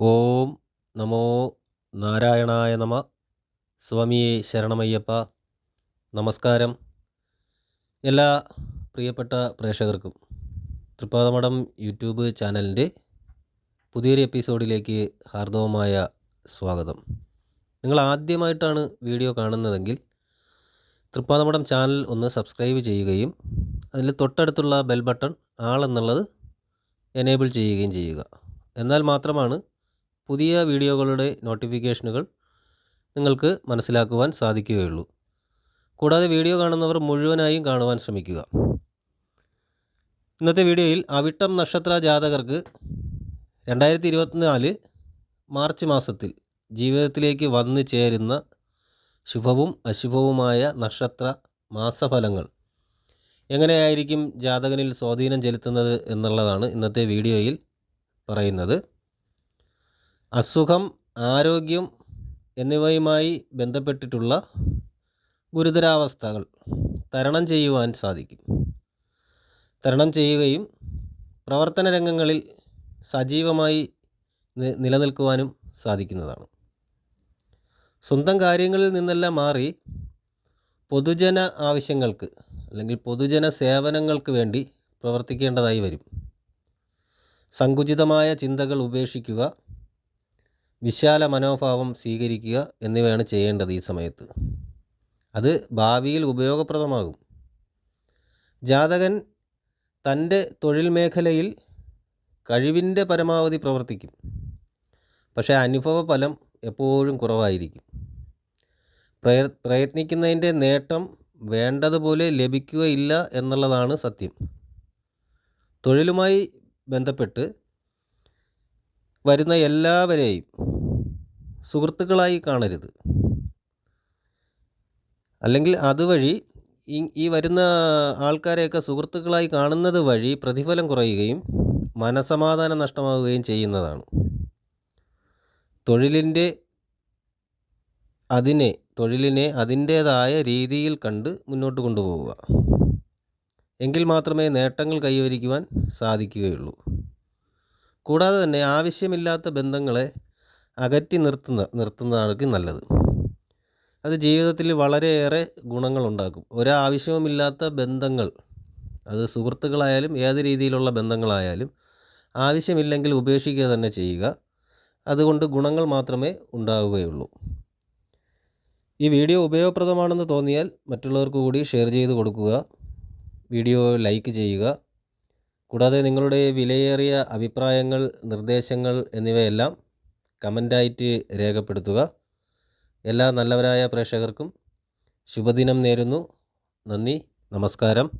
ഓം നമോ നാരായണായ നമ. സ്വാമിയെ ശരണമയ്യപ്പ. നമസ്കാരം. എല്ലാ പ്രിയപ്പെട്ട പ്രേക്ഷകർക്കും തൃപ്പാതമഠം യൂട്യൂബ് ചാനലിന്റെ പുതിയൊരു എപ്പിസോഡിലേക്ക് ഹാർദവമായ സ്വാഗതം. നിങ്ങൾ ആദ്യമായിട്ടാണ് വീഡിയോ കാണുന്നതെങ്കിൽ തൃപ്പാതമഠം ചാനൽ ഒന്ന് സബ്സ്ക്രൈബ് ചെയ്യുകയും അതിൽ തൊട്ടടുത്തുള്ള ബെൽ ബട്ടൺ ആൾ എന്നുള്ളത് എനേബിൾ ചെയ്യുകയും ചെയ്യുക. എന്നാൽ മാത്രമാണ് പുതിയ വീഡിയോകളുടെ നോട്ടിഫിക്കേഷനുകൾ നിങ്ങൾക്ക് മനസ്സിലാക്കുവാൻ സാധിക്കുകയുള്ളൂ. കൂടാതെ വീഡിയോ കാണുന്നവർ മുഴുവനായും കാണുവാൻ ശ്രമിക്കുക. ഇന്നത്തെ വീഡിയോയിൽ അവിട്ടം നക്ഷത്ര ജാതകർക്ക് രണ്ടായിരത്തി ഇരുപത്തിനാല് മാർച്ച് മാസത്തിൽ ജീവിതത്തിലേക്ക് വന്നു ചേരുന്ന ശുഭവും അശുഭവുമായ നക്ഷത്ര മാസഫലങ്ങൾ എങ്ങനെയായിരിക്കും ജാതകനിൽ സ്വാധീനം ചെലുത്തുന്നത് എന്നുള്ളതാണ് ഇന്നത്തെ വീഡിയോയിൽ പറയുന്നത്. അസുഖം ആരോഗ്യം എന്നിവയുമായി ബന്ധപ്പെട്ടിട്ടുള്ള ഗുരുതരാവസ്ഥകൾ തരണം ചെയ്യുവാൻ സാധിക്കും. തരണം ചെയ്യുകയും പ്രവർത്തന രംഗങ്ങളിൽ സജീവമായി നിലനിൽക്കുവാനും സാധിക്കുന്നതാണ്. സ്വന്തം കാര്യങ്ങളിൽ നിന്നെല്ലാം മാറി പൊതുജന ആവശ്യങ്ങൾക്ക് അല്ലെങ്കിൽ പൊതുജന സേവനങ്ങൾക്ക് വേണ്ടി പ്രവർത്തിക്കേണ്ടതായി വരും. സങ്കുചിതമായ ചിന്തകൾ ഉപേക്ഷിക്കുക വിശാല മനോഭാവം സ്വീകരിക്കുക എന്നിവയാണ് ചെയ്യേണ്ടത് ഈ സമയത്ത്. അത് ഭാവിയിൽ ഉപയോഗപ്രദമാകും. ജാതകൻ തന്റെ തൊഴിൽ മേഖലയിൽ കഴിവിന്റെ പരമാവധി പ്രവർത്തിക്കും. പക്ഷേ അനുഭവ ഫലം എപ്പോഴും കുറവായിരിക്കും. പ്രയ പ്രയത്നിക്കുന്നതിന്റെ നേട്ടം വേണ്ടതുപോലെ ലഭിക്കുകയില്ല എന്നുള്ളതാണ് സത്യം. തൊഴിലുമായി ബന്ധപ്പെട്ട് വരുന്ന എല്ലാവരെയും സുഹൃത്തുക്കളായി കാണരുത്. അല്ലെങ്കിൽ അതുവഴി ഈ ഈ വരുന്ന ആൾക്കാരെയൊക്കെ സുഹൃത്തുക്കളായി കാണുന്നത് വഴി പ്രതിഫലം കുറയുകയും മനസമാധാനം നഷ്ടമാവുകയും ചെയ്യുന്നതാണ്. തൊഴിലിന്റെ അതിനെ തൊഴിലിനെ അതിന്റേതായ രീതിയിൽ കണ്ട് മുന്നോട്ട് കൊണ്ടുപോവുക. എങ്കിൽ മാത്രമേ നേട്ടങ്ങൾ കൈവരിക്കുവാൻ സാധിക്കുകയുള്ളൂ. കൂടാതെ തന്നെ ആവശ്യമില്ലാത്ത ബന്ധങ്ങളെ അകറ്റി നിർത്തുന്ന നിർത്തുന്നതാണ് നല്ലത്. അത് ജീവിതത്തിൽ വളരെയേറെ ഗുണങ്ങളുണ്ടാക്കും. ഒരാവശ്യവുമില്ലാത്ത ബന്ധങ്ങൾ അത് സുഹൃത്തുക്കളായാലും ഏത് രീതിയിലുള്ള ബന്ധങ്ങളായാലും ആവശ്യമില്ലെങ്കിൽ ഉപേക്ഷിക്കുക തന്നെ ചെയ്യുക. അതുകൊണ്ട് ഗുണങ്ങൾ മാത്രമേ ഉണ്ടാവുകയുള്ളൂ. ഈ വീഡിയോ ഉപയോഗപ്രദമാണെന്ന് തോന്നിയാൽ മറ്റുള്ളവർക്ക് കൂടി ഷെയർ ചെയ്ത് കൊടുക്കുക. വീഡിയോ ലൈക്ക് ചെയ്യുക. കൂടാതെ നിങ്ങളുടെ വിലയേറിയ അഭിപ്രായങ്ങൾ നിർദ്ദേശങ്ങൾ എന്നിവയെല്ലാം കമന്റായിട്ട് രേഖപ്പെടുത്തുക. എല്ലാ നല്ലവരായ പ്രേക്ഷകർക്കും ശുഭദിനം നേരുന്നു. നന്ദി നമസ്കാരം.